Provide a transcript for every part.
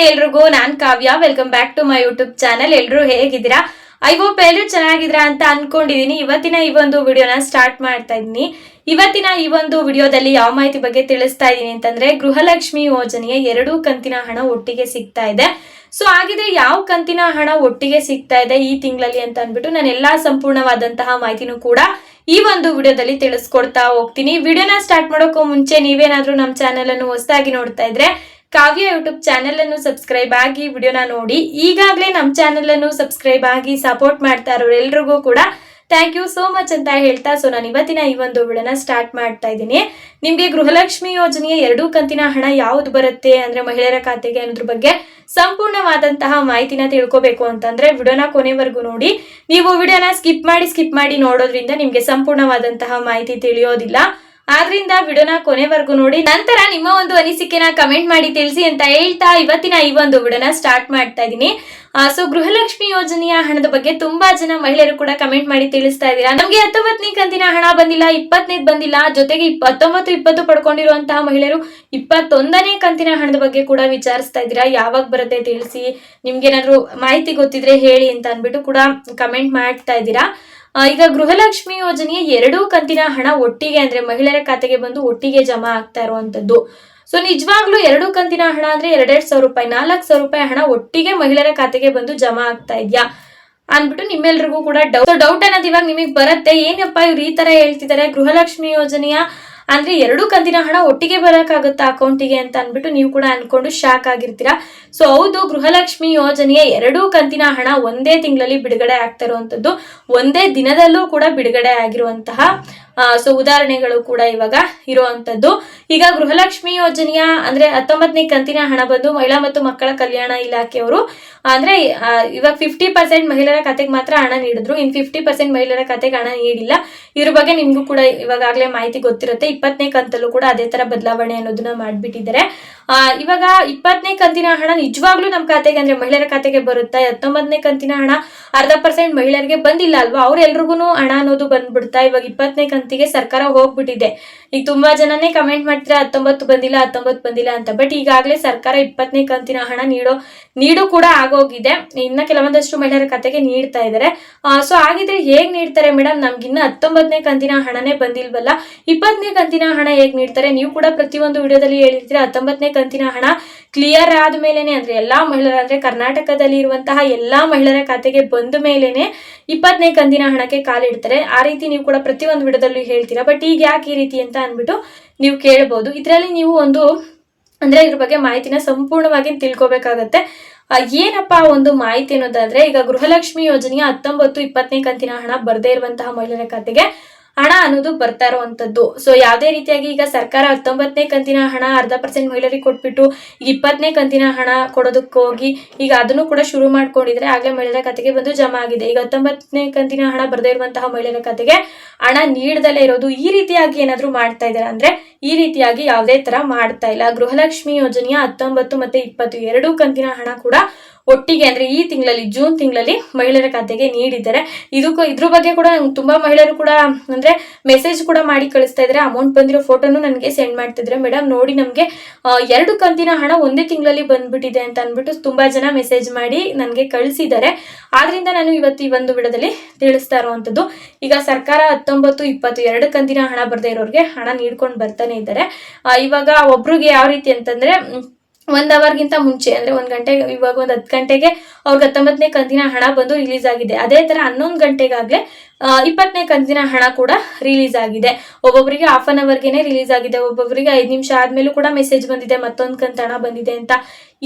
ನಮಸ್ತೆ ಎಲ್ರಿಗೂ, ನಾನ್ Kavya. Welcome back to my YouTube channel ಎಲ್ರು ಹೇಗಿದ್ದೀರಾ? ಐ ಹೋಪ್ ಎಲ್ಲರೂ ಚೆನ್ನಾಗಿದ್ದೀರಾ ಅಂತ ಅನ್ಕೊಂಡಿದೀನಿ. ಇವತ್ತಿನ ಈ ಒಂದು ವಿಡಿಯೋನ ಸ್ಟಾರ್ಟ್ ಮಾಡ್ತಾ ಇದ್ದೀನಿ. ಇವತ್ತಿನ ಈ ಒಂದು ವಿಡಿಯೋದಲ್ಲಿ ಯಾವ ಮಾಹಿತಿ ಬಗ್ಗೆ ತಿಳಿಸ್ತಾ ಇದ್ದೀನಿ ಅಂತಂದ್ರೆ, ಗೃಹಲಕ್ಷ್ಮಿ ಯೋಜನೆಯ ಎರಡೂ ಕಂತಿನ ಹಣ ಒಟ್ಟಿಗೆ ಸಿಗ್ತಾ ಇದೆ. ಸೊ ಹಾಗಿದ್ರೆ ಯಾವ ಕಂತಿನ ಹಣ ಒಟ್ಟಿಗೆ ಸಿಗ್ತಾ ಇದೆ ಈ ತಿಂಗಳಲ್ಲಿ ಅಂತ ಅಂದ್ಬಿಟ್ಟು ನಾನು ಎಲ್ಲಾ ಸಂಪೂರ್ಣವಾದಂತಹ ಮಾಹಿತಿನೂ ಕೂಡ ಈ ಒಂದು ವಿಡಿಯೋದಲ್ಲಿ ತಿಳಿಸ್ಕೊಡ್ತಾ ಹೋಗ್ತೀನಿ. ವಿಡಿಯೋನ ಸ್ಟಾರ್ಟ್ ಮಾಡೋಕ್ಕೂ ಮುಂಚೆ ನೀವೇನಾದ್ರೂ ನಮ್ಮ ಚಾನೆಲ್ ಅನ್ನು ಹೊಸದಾಗಿ ನೋಡ್ತಾ ಇದ್ರೆ ಕಾವ್ಯ ಯೂಟ್ಯೂಬ್ ಚಾನೆಲ್ ಅನ್ನು ಸಬ್ಸ್ಕ್ರೈಬ್ ಆಗಿ ವಿಡಿಯೋನ ನೋಡಿ. ಈಗಾಗಲೇ ನಮ್ಮ ಚಾನೆಲ್ ಅನ್ನು ಸಬ್ಸ್ಕ್ರೈಬ್ ಆಗಿ ಸಪೋರ್ಟ್ ಮಾಡ್ತಾ ಇರೋರು ಎಲ್ರಿಗೂ ಕೂಡ ಥ್ಯಾಂಕ್ ಯು ಸೋ ಮಚ್ ಅಂತ ಹೇಳ್ತಾ ಸೊ ನಾನು ಇವತ್ತಿನ ಈ ಒಂದು ವಿಡಿಯೋನ ಸ್ಟಾರ್ಟ್ ಮಾಡ್ತಾ ಇದ್ದೀನಿ. ನಿಮಗೆ ಗೃಹಲಕ್ಷ್ಮಿ ಯೋಜನೆಯ ಎರಡೂ ಕಂತಿನ ಹಣ ಯಾವ್ದು ಬರುತ್ತೆ ಅಂದ್ರೆ ಮಹಿಳೆಯರ ಖಾತೆಗೆ ಅನ್ನೋದ್ರ ಬಗ್ಗೆ ಸಂಪೂರ್ಣವಾದಂತಹ ಮಾಹಿತಿನ ತಿಳ್ಕೋಬೇಕು ಅಂತಂದ್ರೆ ವಿಡಿಯೋನ ಕೊನೆವರೆಗೂ ನೋಡಿ. ನೀವು ವಿಡಿಯೋನ ಸ್ಕಿಪ್ ಮಾಡಿ ಸ್ಕಿಪ್ ಮಾಡಿ ನೋಡೋದ್ರಿಂದ ನಿಮಗೆ ಸಂಪೂರ್ಣವಾದಂತಹ ಮಾಹಿತಿ ತಿಳಿಯೋದಿಲ್ಲ. ಆದ್ರಿಂದ ವಿಡಿಯೋನ ಕೊನೆವರೆಗೂ ನೋಡಿ, ನಂತರ ನಿಮ್ಮ ಒಂದು ಅನಿಸಿಕೆನ ಕಮೆಂಟ್ ಮಾಡಿ ತಿಳಿಸಿ ಅಂತ ಹೇಳ್ತಾ ಇವತ್ತಿನ ಈ ಒಂದು ವಿಡಿಯೋನ ಸ್ಟಾರ್ಟ್ ಮಾಡ್ತಾ ಇದ್ದೀನಿ ಸೊ ಗೃಹಲಕ್ಷ್ಮಿ ಯೋಜನೆಯ ಹಣದ ಬಗ್ಗೆ ತುಂಬಾ ಜನ ಮಹಿಳೆಯರು ಕೂಡ ಕಮೆಂಟ್ ಮಾಡಿ ತಿಳಿಸ್ತಾ ಇದ್ದೀರಾ. ನಮ್ಗೆ ಹತ್ತೊಂಬತ್ತನೇ ಕಂತಿನ ಹಣ ಬಂದಿಲ್ಲ, ಇಪ್ಪತ್ತನೇದ್ ಬಂದಿಲ್ಲ, ಜೊತೆಗೆ ಇಪ್ಪತ್ತೊಂಬತ್ತು ಇಪ್ಪತ್ತು ಪಡ್ಕೊಂಡಿರುವಂತಹ ಮಹಿಳೆಯರು ಇಪ್ಪತ್ತೊಂದನೇ ಕಂತಿನ ಹಣದ ಬಗ್ಗೆ ಕೂಡ ವಿಚಾರಿಸ್ತಾ ಇದ್ದೀರಾ. ಯಾವಾಗ ಬರುತ್ತೆ ತಿಳಿಸಿ, ನಿಮ್ಗೇನಾದ್ರೂ ಮಾಹಿತಿ ಗೊತ್ತಿದ್ರೆ ಹೇಳಿ ಅಂತ ಅನ್ಬಿಟ್ಟು ಕೂಡ ಕಮೆಂಟ್ ಮಾಡ್ತಾ ಇದ್ದೀರಾ. ಈಗ ಗೃಹಲಕ್ಷ್ಮಿ ಯೋಜನೆಯ ಎರಡೂ ಕಂತಿನ ಹಣ ಒಟ್ಟಿಗೆ ಅಂದ್ರೆ ಮಹಿಳೆಯರ ಖಾತೆಗೆ ಬಂದು ಒಟ್ಟಿಗೆ ಜಮಾ ಆಗ್ತಾ ಇರುವಂತದ್ದು. ಸೊ ನಿಜವಾಗ್ಲೂ ಎರಡು ಕಂತಿನ ಹಣ ಅಂದ್ರೆ ಎರಡೆರಡು ಸಾವಿರ ರೂಪಾಯಿ, ನಾಲ್ಕು ಸಾವಿರ ರೂಪಾಯಿ ಹಣ ಒಟ್ಟಿಗೆ ಮಹಿಳೆಯರ ಖಾತೆಗೆ ಬಂದು ಜಮಾ ಆಗ್ತಾ ಇದೆಯಾ? ಅಂದ್ಬಿಟ್ಟು ನಿಮ್ಮೆಲ್ರಿಗೂ ಕೂಡ ಡೌಟ್ ಡೌಟ್ ಅನ್ನೋದು ಇವಾಗ ನಿಮಗೆ ಬರುತ್ತೆ. ಏನಪ್ಪ ಇವ್ರು ಈ ತರ ಹೇಳ್ತಿದ್ದಾರೆ ಗೃಹಲಕ್ಷ್ಮಿ ಯೋಜನೆಯ ಅಂದ್ರೆ ಎರಡು ಕಂತಿನ ಹಣ ಒಟ್ಟಿಗೆ ಬರೋಕ್ಕಾಗುತ್ತಾ ಅಕೌಂಟಿಗೆ ಅಂತ ಅನ್ಬಿಟ್ಟು ನೀವು ಕೂಡ ಅನ್ಕೊಂಡು ಶಾಕ್ ಆಗಿರ್ತೀರಾ? ಸೊ ಹೌದು, ಗೃಹಲಕ್ಷ್ಮಿ ಯೋಜನೆಯ ಎರಡೂ ಕಂತಿನ ಹಣ ಒಂದೇ ತಿಂಗಳಲ್ಲಿ ಬಿಡುಗಡೆ ಆಗ್ತಾ ಒಂದೇ ದಿನದಲ್ಲೂ ಕೂಡ ಬಿಡುಗಡೆ ಆಗಿರುವಂತಹ ಸೊ ಉದಾಹರಣೆಗಳು ಕೂಡ ಇವಾಗ ಇರುವಂತದ್ದು. ಈಗ ಗೃಹಲಕ್ಷ್ಮಿ ಯೋಜನೆಯ ಅಂದ್ರೆ ಹತ್ತೊಂಬತ್ತನೇ ಕಂತಿನ ಹಣ ಬಂದು ಮಹಿಳಾ ಮತ್ತು ಮಕ್ಕಳ ಕಲ್ಯಾಣ ಇಲಾಖೆಯವರು, ಅಂದ್ರೆ ಇವಾಗ ಫಿಫ್ಟಿ ಪರ್ಸೆಂಟ್ ಮಹಿಳೆಯರ ಖಾತೆಗೆ ಮಾತ್ರ ಹಣ ನೀಡಿದ್ರು. ಇನ್ ಫಿಫ್ಟಿ ಪರ್ಸೆಂಟ್ ಮಹಿಳೆಯರ ಖಾತೆಗೆ ಹಣ ನೀಡಿಲ್ಲ. ಇದ್ರ ಬಗ್ಗೆ ನಿಮ್ಗೂ ಕೂಡ ಇವಾಗಲೇ ಮಾಹಿತಿ ಗೊತ್ತಿರುತ್ತೆ. ಇಪ್ಪತ್ತನೇ ಕಂತಲ್ಲೂ ಕೂಡ ಅದೇ ತರ ಬದಲಾವಣೆ ಅನ್ನೋದನ್ನ ಮಾಡ್ಬಿಟ್ಟಿದ್ದಾರೆ. ಇವಾಗ ಇಪ್ಪತ್ತನೇ ಕಂತಿನ ಹಣ ನಿಜವಾಗ್ಲೂ ನಮ್ಮ ಖಾತೆಗೆ ಅಂದ್ರೆ ಮಹಿಳೆಯರ ಖಾತೆಗೆ ಬರುತ್ತಾ? ಹತ್ತೊಂಬತ್ತನೇ ಕಂತಿನ ಹಣ ಅರ್ಧ ಪರ್ಸೆಂಟ್ ಮಹಿಳೆಯರಿಗೆ ಬಂದಿಲ್ಲ ಅಲ್ವಾ? ಅವ್ರೆಲ್ರಿಗೂ ಹಣ ಅನ್ನೋದು ಬಂದ್ಬಿಡ್ತಾ ಇವಾಗ ಇಪ್ಪತ್ತನೇ ಕಂತಿಗೆ ಸರ್ಕಾರ ಹೋಗ್ಬಿಟ್ಟಿದೆ. ಈಗ ತುಂಬಾ ಜನನೇ ಕಮೆಂಟ್ ಮಾಡ್ತೀರಾ, ಹತ್ತೊಂಬತ್ತು ಬಂದಿಲ್ಲ ಹತ್ತೊಂಬತ್ತು ಬಂದಿಲ್ಲ ಅಂತ. ಬಟ್ ಈಗಾಗಲೇ ಸರ್ಕಾರ ಇಪ್ಪತ್ತನೇ ಕಂತಿನ ಹಣ ನೀಡೋ, ನೀಡು ಕೂಡ ಆಗೋಗಿದೆ. ಇನ್ನ ಕೆಲವೊಂದಷ್ಟು ಮಹಿಳೆಯರ ಖಾತೆಗೆ ನೀಡ್ತಾ ಇದ್ದಾರೆ ಸೊ ಹಾಗಿದ್ರೆ ಹೇಗ್ ನೀಡ್ತಾರೆ ಮೇಡಮ್ ನಮ್ಗಿನ್ನ ಹತ್ತೊಂಬತ್ತನೇ ಕಂತಿನ ಹಣನೇ ಬಂದಿಲ್ವಲ್ಲ? ಇಪ್ಪತ್ತನೇ ಕಂತಿನ ಹಣ ಹೇಗ್ ನೀಡ್ತಾರೆ? ನೀವು ಕೂಡ ಪ್ರತಿಯೊಂದು ವಿಡಿಯೋದಲ್ಲಿ ಹೇಳಿರ್ತೀರಾ, ಹತ್ತೊಂಬತ್ತನೇ ಕಂತಿನ ಹಣ ಕ್ಲಿಯರ್ ಆದ ಮೇಲೆನೆ, ಅಂದ್ರೆ ಎಲ್ಲಾ ಮಹಿಳೆಯರ ಅಂದ್ರೆ ಕರ್ನಾಟಕದಲ್ಲಿ ಇರುವಂತಹ ಎಲ್ಲಾ ಮಹಿಳೆಯರ ಖಾತೆಗೆ ಬಂದ ಮೇಲೆನೆ ಇಪ್ಪತ್ತನೇ ಕಂತಿನ ಹಣಕ್ಕೆ ಕಾಲಿಡ್ತಾರೆ ಆ ರೀತಿ ನೀವು ಕೂಡ ಪ್ರತಿಯೊಂದು ವಿಡದಲ್ಲೂ ಹೇಳ್ತೀರಾ? ಬಟ್ ಈಗ ಯಾಕೆ ಈ ರೀತಿ ಅಂತ ಅನ್ಬಿಟ್ಟು ನೀವು ಕೇಳ್ಬೋದು. ಇದರಲ್ಲಿ ನೀವು ಒಂದು, ಅಂದ್ರೆ ಇದ್ರ ಬಗ್ಗೆ ಮಾಹಿತಿನ ಸಂಪೂರ್ಣವಾಗಿ ತಿಳ್ಕೊಬೇಕಾಗತ್ತೆ. ಏನಪ್ಪಾ ಒಂದು ಮಾಹಿತಿ ಅನ್ನೋದಾದ್ರೆ, ಈಗ ಗೃಹಲಕ್ಷ್ಮಿ ಯೋಜನೆಯ ಹತ್ತೊಂಬತ್ತು, ಇಪ್ಪತ್ತನೇ ಕಂತಿನ ಹಣ ಬರದೇ ಇರುವಂತಹ ಮಹಿಳೆಯರ ಖಾತೆಗೆ ಹಣ ಅನ್ನೋದು ಬರ್ತಾ ಇರುವಂತದ್ದು. ಸೊ ಯಾವುದೇ ರೀತಿಯಾಗಿ ಈಗ ಸರ್ಕಾರ ಹತ್ತೊಂಬತ್ತನೇ ಕಂತಿನ ಹಣ ಅರ್ಧ ಪರ್ಸೆಂಟ್ ಮಹಿಳೆಯರಿಗೆ ಕೊಟ್ಬಿಟ್ಟು ಈಗ ಇಪ್ಪತ್ತನೇ ಕಂತಿನ ಹಣ ಕೊಡೋದಕ್ಕೆ ಹೋಗಿ ಈಗ ಅದನ್ನು ಕೂಡ ಶುರು ಮಾಡ್ಕೊಂಡಿದ್ರೆ ಆಗಲೇ ಮಹಿಳೆಯರ ಖಾತೆಗೆ ಬಂದು ಜಮಾ ಆಗಿದೆ. ಈಗ ಹತ್ತೊಂಬತ್ತನೇ ಕಂತಿನ ಹಣ ಬರದೇ ಇರುವಂತಹ ಮಹಿಳೆಯರ ಖಾತೆಗೆ ಹಣ ನೀಡದಲ್ಲೇ ಇರೋದು ಈ ರೀತಿಯಾಗಿ ಏನಾದ್ರು ಮಾಡ್ತಾ ಇದ್ದಾರೆ? ಅಂದ್ರೆ ಈ ರೀತಿಯಾಗಿ ಯಾವುದೇ ತರ ಮಾಡ್ತಾ ಇಲ್ಲ. ಗೃಹಲಕ್ಷ್ಮಿ ಯೋಜನೆಯ ಹತ್ತೊಂಬತ್ತು ಮತ್ತೆ ಇಪ್ಪತ್ತು ಎರಡೂ ಕಂತಿನ ಹಣ ಕೂಡ ಒಟ್ಟಿಗೆ ಅಂದ್ರೆ ಈ ತಿಂಗಳಲ್ಲಿ, ಜೂನ್ ತಿಂಗಳಲ್ಲಿ ಮಹಿಳೆಯರ ಖಾತೆಗೆ ನೀಡಿದ್ದಾರೆ. ಇದಕ್ಕೂ ಇದ್ರ ಬಗ್ಗೆ ಕೂಡ ನಂಗೆ ತುಂಬಾ ಮಹಿಳೆಯರು ಕೂಡ ಅಂದ್ರೆ ಮೆಸೇಜ್ ಕೂಡ ಮಾಡಿ ಕಳಿಸ್ತಾ ಇದ್ದಾರೆ. ಅಮೌಂಟ್ ಬಂದಿರೋ ಫೋಟೋನು ನನಗೆ ಸೆಂಡ್ ಮಾಡ್ತಿದ್ರೆ ಮೇಡಮ್ ನೋಡಿ ನಮಗೆ ಎರಡು ಕಂತಿನ ಹಣ ಒಂದೇ ತಿಂಗಳಲ್ಲಿ ಬಂದ್ಬಿಟ್ಟಿದೆ ಅಂತ ಅಂದ್ಬಿಟ್ಟು ತುಂಬಾ ಜನ ಮೆಸೇಜ್ ಮಾಡಿ ನನಗೆ ಕಳಿಸಿದ್ದಾರೆ. ಆದ್ರಿಂದ ನಾನು ಇವತ್ತು ಈ ಒಂದು ವಿಡದಲ್ಲಿ ತಿಳಿಸ್ತಾ ಇರುವಂತದ್ದು ಈಗ ಸರ್ಕಾರ ಹತ್ತೊಂಬತ್ತು, ಇಪ್ಪತ್ತು ಎರಡು ಕಂತಿನ ಹಣ ಬರದೇ ಇರೋರಿಗೆ ಹಣ ನೀಡ್ಕೊಂಡು ಬರ್ತಾನೆ ಇದ್ದಾರೆ. ಇವಾಗ ಒಬ್ರಿಗೆ ಯಾವ ರೀತಿ ಅಂತಂದ್ರೆ ಒಂದ್ ಅವರ್ಗಿಂತ ಮುಂಚೆ, ಅಂದ್ರೆ ಒಂದು ಗಂಟೆ, ಇವಾಗ ಒಂದು ಹತ್ತು ಗಂಟೆಗೆ ಅವ್ರಿಗೆ ಹತ್ತೊಂಬತ್ತನೇ ಕಂತಿನ ಹಣ ಬಂದು ರಿಲೀಸ್ ಆಗಿದೆ. ಅದೇ ತರ ಹನ್ನೊಂದು ಗಂಟೆಗಾಗ್ಲೇ ಇಪ್ಪತ್ತನೇ ಕಂತಿನ ಹಣ ಕೂಡ ರಿಲೀಸ್ ಆಗಿದೆ. ಒಬ್ಬೊಬ್ಬರಿಗೆ ಹಾಫ್ ಅನ್ ಅವರ್ಗೆನೆ ರಿಲೀಸ್ ಆಗಿದೆ. ಒಬ್ಬೊಬ್ಬರಿಗೆ ಐದು ನಿಮಿಷ ಆದ್ಮೇಲೂ ಕೂಡ ಮೆಸೇಜ್ ಬಂದಿದೆ, ಮತ್ತೊಂದು ಕಂತ ಹಣ ಬಂದಿದೆ ಅಂತ.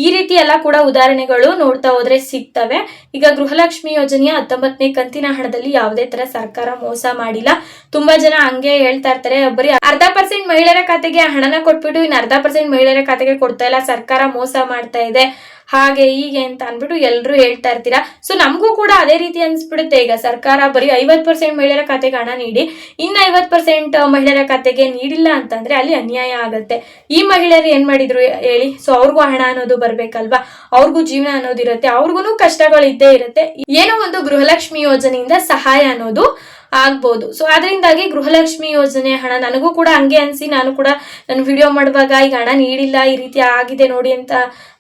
ಈ ರೀತಿ ಎಲ್ಲ ಕೂಡ ಉದಾಹರಣೆಗಳು ನೋಡ್ತಾ ಹೋದ್ರೆ ಸಿಗ್ತವೆ. ಈಗ ಗೃಹಲಕ್ಷ್ಮಿ ಯೋಜನೆಯ ಹತ್ತೊಂಬತ್ತನೇ ಕಂತಿನ ಹಣದಲ್ಲಿ ಯಾವುದೇ ತರ ಸರ್ಕಾರ ಮೋಸ ಮಾಡಿಲ್ಲ. ತುಂಬಾ ಜನ ಹಂಗೆ ಹೇಳ್ತಾ ಇರ್ತಾರೆ, ಬರೀ ಅರ್ಧ ಪರ್ಸೆಂಟ್ ಮಹಿಳೆಯರ ಖಾತೆಗೆ ಹಣನ ಕೊಟ್ಬಿಟ್ಟು ಇನ್ನು ಅರ್ಧ ಪರ್ಸೆಂಟ್ ಮಹಿಳೆಯರ ಖಾತೆಗೆ ಕೊಡ್ತಾ ಇಲ್ಲ. ಸರ್ಕಾರ ಮೋಸ ಮಾಡ್ತಾ ಇದೆ. ಹಾಗೆ ಹೀಗೆ ಅಂತ ಅನ್ಬಿಟ್ಟು ಎಲ್ಲರೂ ಹೇಳ್ತಾ ಇರ್ತೀರಾ? ಸೊ ನಮಗೂ ಕೂಡ ಅದೇ ರೀತಿ ಅನ್ಸ್ಬಿಡುತ್ತೆ. ಈಗ ಸರ್ಕಾರ ಬರೀ ಐವತ್ ಪರ್ಸೆಂಟ್ ಮಹಿಳೆಯರ ಖಾತೆಗೆ ಹಣ ನೀಡಿ, ಇನ್ನು ಐವತ್ ಪರ್ಸೆಂಟ್ ಮಹಿಳೆಯರ ಖಾತೆಗೆ ನೀಡಿಲ್ಲ ಅಂತಂದ್ರೆ ಅಲ್ಲಿ ಅನ್ಯಾಯ ಆಗುತ್ತೆ. ಈ ಮಹಿಳೆಯರು ಏನ್ ಮಾಡಿದ್ರು ಹೇಳಿ? ಸೊ ಅವ್ರಿಗೂ ಹಣ ಅನ್ನೋದು ಬರ್ಬೇಕಲ್ವಾ? ಅವ್ರಿಗೂ ಜೀವನ ಅನ್ನೋದು ಇರುತ್ತೆ. ಅವ್ರಿಗೂ ಕಷ್ಟಗಳು ಇದ್ದೇ ಇರುತ್ತೆ. ಏನೋ ಒಂದು ಗೃಹಲಕ್ಷ್ಮಿ ಯೋಜನೆಯಿಂದ ಸಹಾಯ ಅನ್ನೋದು ಆಗ್ಬೋದು. ಸೊ ಅದರಿಂದಾಗಿ ಗೃಹಲಕ್ಷ್ಮಿ ಯೋಜನೆ ಹಣ ನನಗೂ ಕೂಡ ಹಂಗೆ ಅನಿಸಿ ನಾನು ಕೂಡ ನಾನು ವಿಡಿಯೋ ಮಾಡುವಾಗ, ಈಗ ಹಣ ನೀಡಿಲ್ಲ, ಈ ರೀತಿ ಆಗಿದೆ ನೋಡಿ ಅಂತ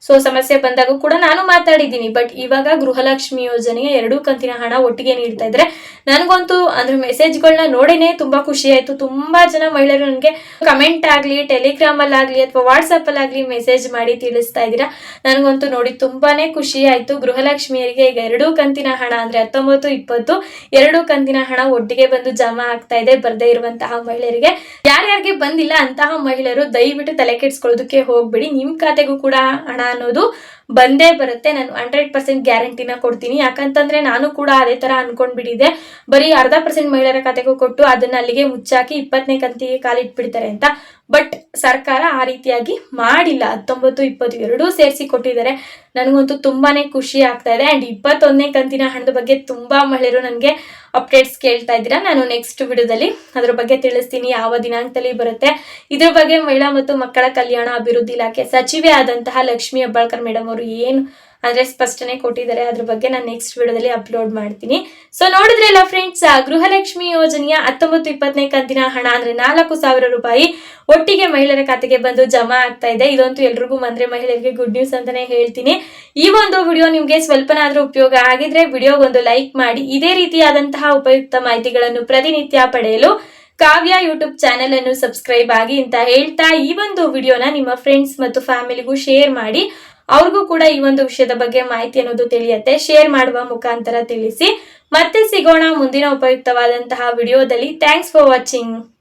ಸೊ ಸಮಸ್ಯೆ ಬಂದಾಗ ಕೂಡ ನಾನು ಮಾತಾಡಿದ್ದೀನಿ. ಬಟ್ ಇವಾಗ ಗೃಹಲಕ್ಷ್ಮಿ ಯೋಜನೆಗೆ ಎರಡೂ ಕಂತಿನ ಹಣ ಒಟ್ಟಿಗೆ ನೀಡ್ತಾ ಇದ್ರೆ ನನಗಂತೂ ಅಂದ್ರೆ ಮೆಸೇಜ್ಗಳನ್ನ ನೋಡೇನೆ ತುಂಬಾ ಖುಷಿ ಆಯ್ತು. ತುಂಬಾ ಜನ ಮಹಿಳೆಯರು ನನಗೆ ಕಮೆಂಟ್ ಆಗಲಿ ಟೆಲಿಗ್ರಾಮ್ ಆಗಲಿ ಅಥವಾ ವಾಟ್ಸಪ್ಪಲ್ಲಿ ಆಗಲಿ ಮೆಸೇಜ್ ಮಾಡಿ ತಿಳಿಸ್ತಾ ಇದ್ದೀರಾ. ನನಗಂತೂ ನೋಡಿ ತುಂಬಾನೇ ಖುಷಿ ಆಯ್ತು. ಗೃಹಲಕ್ಷ್ಮಿಯರಿಗೆ ಈಗ ಎರಡೂ ಕಂತಿನ ಹಣ ಅಂದ್ರೆ ಹತ್ತೊಂಬತ್ತು, ಇಪ್ಪತ್ತು, ಎರಡು ಕಂತಿನ ಹಣ ಒಟ್ಟಿಗೆ ಬಂದು ಜಮಾ ಆಗ್ತಾ ಇದೆ, ಬರ್ದೇ ಇರುವಂತಹ ಮಹಿಳೆಯರಿಗೆ. ಯಾರ್ಯಾರಿಗೆ ಬಂದಿಲ್ಲ ಅಂತಹ ಮಹಿಳೆಯರು ದಯವಿಟ್ಟು ತಲೆ ಕೆಡ್ಸ್ಕೊಳ್ಳೋದಕ್ಕೆ ಹೋಗ್ಬೇಡಿ. ನಿಮ್ ಖಾತೆಗೂ ಕೂಡ ಹಣ ಅನ್ನೋದು ಬಂದೇ ಬರುತ್ತೆ. ನಾನು ಹಂಡ್ರೆಡ್ ಪರ್ಸೆಂಟ್ ಗ್ಯಾರಂಟಿನ ಕೊಡ್ತೀನಿ. ಯಾಕಂತಂದ್ರೆ ನಾನು ಕೂಡ ಅದೇ ತರ ಅನ್ಕೊಂಡ್ಬಿಟ್ಟಿದೆ ಬರೀ ಅರ್ಧ ಪರ್ಸೆಂಟ್ ಮಹಿಳೆಯರ ಕತೆಗೂ ಕೊಟ್ಟು ಅದನ್ನ ಅಲ್ಲಿಗೆ ಮುಚ್ಚಾಕಿ ಇಪ್ಪತ್ತನೇ ಕಂತಿಗೆ ಕಾಲಿಟ್ಬಿಡ್ತಾರೆ ಅಂತ. ಬಟ್ ಸರ್ಕಾರ ಆ ರೀತಿಯಾಗಿ ಮಾಡಿಲ್ಲ. ಹತ್ತೊಂಬತ್ತು, ಇಪ್ಪತ್ತು ಎರಡೂ ಸೇರಿಸಿ ಕೊಟ್ಟಿದ್ದಾರೆ. ನನಗಂತೂ ತುಂಬಾನೇ ಖುಷಿ ಆಗ್ತಾ ಇದೆ. ಅಂಡ್ ಇಪ್ಪತ್ತೊಂದನೇ ಕಂತಿನ ಹಣದ ಬಗ್ಗೆ ತುಂಬಾ ಮಹಿಳೆಯರು ನನಗೆ ಅಪ್ಡೇಟ್ಸ್ ಕೇಳ್ತಾ ಇದ್ದೀರಾ. ನಾನು ನೆಕ್ಸ್ಟ್ ವಿಡಿಯೋದಲ್ಲಿ ಅದ್ರ ಬಗ್ಗೆ ತಿಳಿಸ್ತೀನಿ. ಯಾವ ದಿನಾಂಕದಲ್ಲಿ ಬರುತ್ತೆ. ಇದ್ರ ಬಗ್ಗೆ ಮಹಿಳಾ ಮತ್ತು ಮಕ್ಕಳ ಕಲ್ಯಾಣ ಅಭಿವೃದ್ಧಿ ಇಲಾಖೆ ಸಚಿವೆ ಆದಂತಹ ಲಕ್ಷ್ಮಿ ಹೆಬ್ಬಾಳ್ಕರ್ ಮೇಡಮ್ ಅವರು ಏನು ಅಂದ್ರೆ ಸ್ಪಷ್ಟನೆ ಕೊಟ್ಟಿದ್ದಾರೆ ಅದ್ರ ಬಗ್ಗೆ ನಾನು ನೆಕ್ಸ್ಟ್ ವಿಡಿಯೋದಲ್ಲಿ ಅಪ್ಲೋಡ್ ಮಾಡ್ತೀನಿ. ಸೊ ನೋಡಿದ್ರಲ್ಲ ಫ್ರೆಂಡ್ಸ್ ಗೃಹಲಕ್ಷ್ಮಿ ಯೋಜನೆಯ ಹತ್ತೊಂಬತ್ತು ಇಪ್ಪತ್ತನೇ ಕಂತಿನ ಹಣ ಅಂದ್ರೆ ನಾಲ್ಕು ಸಾವಿರ ರೂಪಾಯಿ ಒಟ್ಟಿಗೆ ಮಹಿಳೆಯರ ಖಾತೆಗೆ ಬಂದು ಜಮಾ ಆಗ್ತಾ ಇದೆ. ಇದಂತೂ ಎಲ್ರಿಗೂ ಮಂದ್ರೆ ಮಹಿಳೆಯರಿಗೆ ಗುಡ್ ನ್ಯೂಸ್ ಅಂತಾನೆ ಹೇಳ್ತೀನಿ. ಈ ಒಂದು ವಿಡಿಯೋ ನಿಮ್ಗೆ ಸ್ವಲ್ಪನಾದ್ರೂ ಉಪಯೋಗ ಆಗಿದ್ರೆ ವಿಡಿಯೋಗೊಂದು ಲೈಕ್ ಮಾಡಿ, ಇದೇ ರೀತಿಯಾದಂತಹ ಉಪಯುಕ್ತ ಮಾಹಿತಿಗಳನ್ನು ಪ್ರತಿನಿತ್ಯ ಪಡೆಯಲು ಕಾವ್ಯ ಯೂಟ್ಯೂಬ್ ಚಾನೆಲ್ ಅನ್ನು ಸಬ್ಸ್ಕ್ರೈಬ್ ಆಗಿ ಅಂತ ಹೇಳ್ತಾ ಈ ಒಂದು ವಿಡಿಯೋನ ನಿಮ್ಮ ಫ್ರೆಂಡ್ಸ್ ಮತ್ತು ಫ್ಯಾಮಿಲಿಗೂ ಶೇರ್ ಮಾಡಿ ಅವ್ರಿಗೂ ಕೂಡ ಈ ಒಂದು ವಿಷಯದ ಬಗ್ಗೆ ಮಾಹಿತಿ ಅನ್ನೋದು ತಿಳಿಯತ್ತೆ. ಶೇರ್ ಮಾಡುವ ಮುಖಾಂತರ ತಿಳಿಸಿ. ಮತ್ತೆ ಸಿಗೋಣ ಮುಂದಿನ ಉಪಯುಕ್ತವಾದಂತಹ ವಿಡಿಯೋದಲ್ಲಿ. Thanks for watching